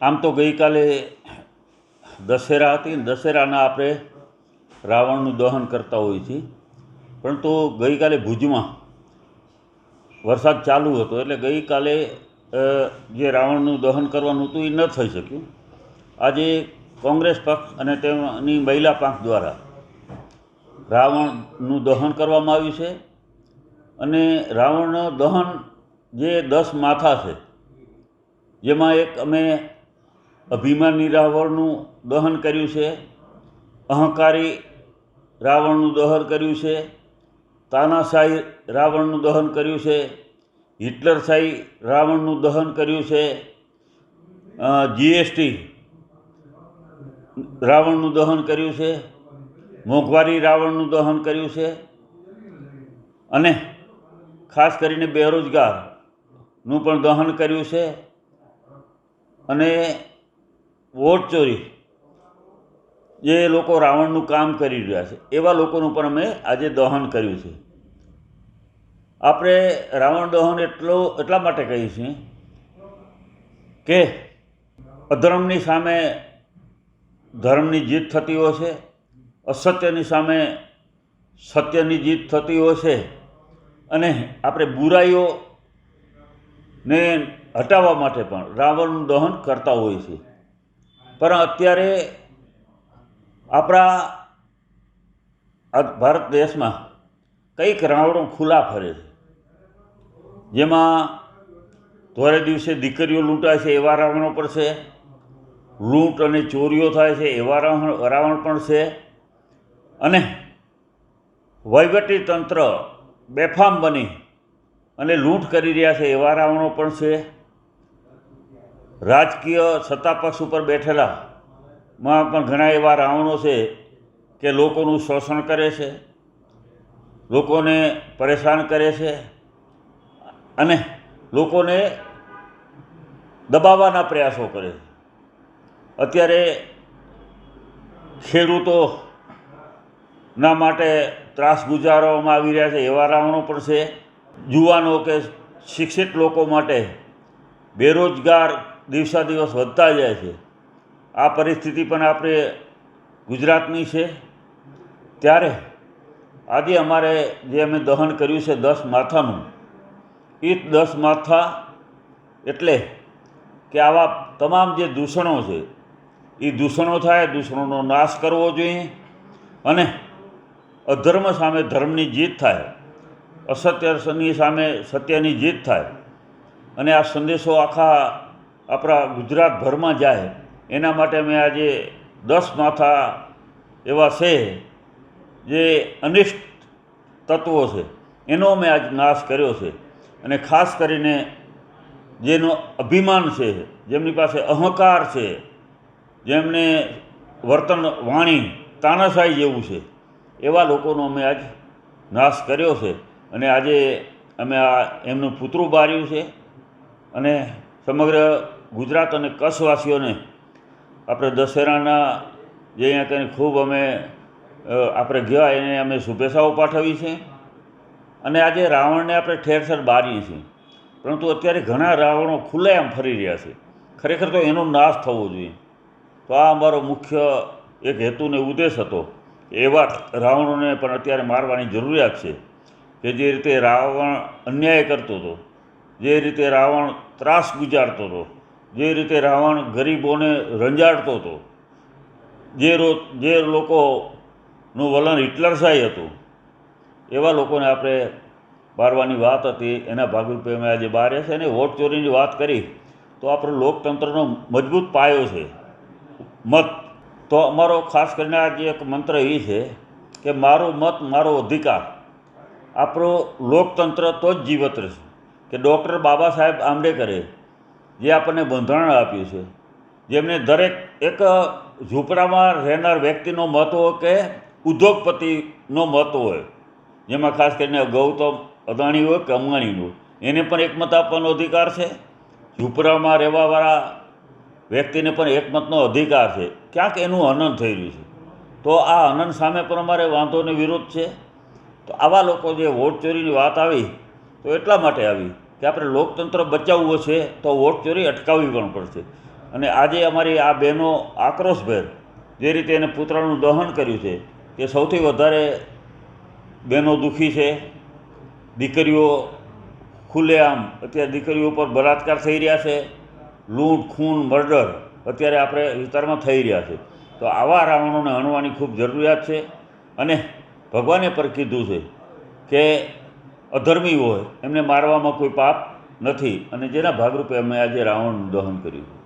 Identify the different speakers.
Speaker 1: આમ તો ગઈકાલે દશેરા હતી દશેરાના આપણે રાવણનું દહન કરતા હોઈએ છીએ. પરંતુ ગઈકાલે ભુજમાં વરસાદ ચાલુ હતો એટલે ગઈકાલે જે રાવણનું દહન કરવાનું હતું એ ન થઈ શક્યું. આજે કોંગ્રેસ પક્ષ અને તેની મહિલા પક્ષ દ્વારા રાવણનું દહન કરવામાં આવ્યું છે અને રાવણનું દહન જે દસ માથા છે, જેમાં એક અમે અભિમાની રાવણનું દહન કર્યું છે, અહંકારી રાવણનું દહન કર્યું છે, તાનાશાહી રાવણનું દહન કર્યું છે, હિટલરશાહી રાવણનું દહન કર્યું છે જીએસટી રાવણનું દહન કર્યું છે, મોંઘવારી રાવણનું દહન કર્યું છે, અને ખાસ કરીને બેરોજગારનું પણ દહન કર્યું છે, અને વોટ ચોરી. જે લોકો રાવણનું કામ કરી રહ્યા છે, એવા લોકોનું પણ અમે આજે દહન કર્યું છે. આપણે રાવણ દહન એટલો, એટલા માટે કહીએ છીએ કે અધર્મની સામે ધર્મની જીત થતી હોય છે, અસત્યની સામે સત્યની જીત થતી હોય છે, અને આપણે બુરાઈઓને હટાવવા માટે પણ રાવણનું દહન કરતા હોઈએ છીએ પણ અત્યારે આપણા ભારત દેશમાં કંઈક રાવણો ખુલ્લા ફરે છે. જેમાં ધોરે દિવસે દીકરીઓ લૂંટાય છે એવા રાવણો પણ છે. લૂંટ અને ચોરીઓ થાય છે એવા રાવણ રાવણ પણ છે. અને વહીવટી તંત્ર બેફામ બની અને લૂંટ કરી રહ્યા છે એવા રાવણો પણ છે. રાજકીય સત્તાપક્ષ ઉપર બેઠેલા માં પણ ઘણા એવા રાવણો છે કે લોકોનું શોષણ કરે છે, લોકોને પરેશાન કરે છે અને લોકોને દબાવવાના પ્રયાસો કરે છે. અત્યારે ખેડૂતોના માટે ત્રાસ ગુજારવામાં આવી રહ્યા છે, એવા રાવણો પણ છે યુવાનો કે શિક્ષિત લોકો માટે બેરોજગાર દિવસા દિવસ વધતા જાય છે. આ પરિસ્થિતિ પણ આપણે ગુજરાતની છે. ત્યારે આજે અમારે જે અમે દહન કર્યું છે દસ માથાનું, એ દસ માથા એટલે કે આવા તમામ જે દૂષણો છે, એ દૂષણો થાય, દૂષણોનો નાશ કરવો જોઈએ અને અધર્મ સામે ધર્મની જીત થાય અસત્યની સામે સત્યની જીત થાય. અને આ સંદેશો આખા આપણા ગુજરાતભરમાં જાય, એના માટે અમે આજે દસ માથા એવા છે જે અનિષ્ટ તત્વો છે, એનો મેં આજ નાશ કર્યો છે. અને ખાસ કરીને જેનો અભિમાન છે, જેમની પાસે અહંકાર છે, જેમને વર્તન વાણી તાનાશાહી જેવું છે, એવા લોકોનો અમે આજ નાશ કર્યો છે. અને આજે અમે આ એમનું પુતરું બાર્યું છે. અને સમગ્ર ગુજરાત અને કચ્છવાસીઓને આપણે દશેરાના જે અહીંયા કંઈ ખૂબ અમે આપણે ગયા એને અમે શુભેચ્છાઓ પાઠવી છે. અને આજે રાવણને આપણે ઠેર ઠેર બારીએ છીએ. પરંતુ અત્યારે ઘણા રાવણો ખુલ્લેઆમ ફરી રહ્યા છે. ખરેખર તો એનો નાશ થવો જોઈએ. તો આ અમારો મુખ્ય એક હેતુને ઉદ્દેશ હતો. એવા રાવણોને પણ અત્યારે મારવાની જરૂરિયાત છે કે જે રીતે રાવણ અન્યાય કરતો હતો, જે રીતે રાવણ ત્રાસ ગુજારતો હતો જે રીતે રાવણ ગરીબોને રંજાડતો હતો, જે રો, જે લોકોનું વલણ હિટલરશાહી હતું, એવા લોકોને આપણે બારવાની વાત હતી, એના ભાગરૂપે અમે આજે બારે છે અને વોટ ચોરીની વાત કરી, તો આપણો લોકતંત્રનો મજબૂત પાયો છે, મત. તો અમારો ખાસ કરીને આજે એક મંત્ર એ છે કે મારો મત, મારો અધિકાર. આપણો લોકતંત્ર તો જ જીવત રહેશે. કે ડૉક્ટર બાબા સાહેબ આંબેડકરે જે આપણને બંધારણ આપ્યું છે. જેમને દરેક એક ઝૂંપડામાં રહેનાર વ્યક્તિનો હોય કે ઉદ્યોગપતિનો મત હોય. જેમાં ખાસ કરીને ગૌતમ અદાણી હોય કે અંબાણીનું એને પણ એક મત આપવાનો અધિકાર છે. ઝૂંપડામાં રહેવાવાળા વ્યક્તિને પણ એકમતનો અધિકાર છે. ક્યાંક એનું હનન થઈ રહ્યું છે. તો આ હનન સામે પણ અમારે વાંધોને વિરોધ છે. તો આવા લોકો જે વોટ ચોરીની વાત આવી, તો એટલા માટે આવી? કે આપણે લોકતંત્ર બચાવવું છે તો વોટ ચોરી અટકાવવી પણ પડશે. અને આજે અમારી આ બહેનો આક્રોશભેર જે રીતે એને પુતળાનું દહન કર્યું છે, તે સૌથી વધારે બહેનો દુઃખી છે. દીકરીઓ ખુલ્લેઆમ, અત્યારે દીકરીઓ પર બળાત્કાર થઈ રહ્યા છે. લૂંટ, ખૂન, મર્ડર અત્યારે આપણે વિસ્તારમાં થઈ રહ્યા છે. તો આવા રાવણોને હણવાની ખૂબ જરૂરિયાત છે. અને ભગવાને પર કીધું છે કે અધર્મી હોય, એમને મારવામાં કોઈ પાપ નથી. અને જેના ભાગરૂપે અમે આજે રાવણનું દહન કર્યું.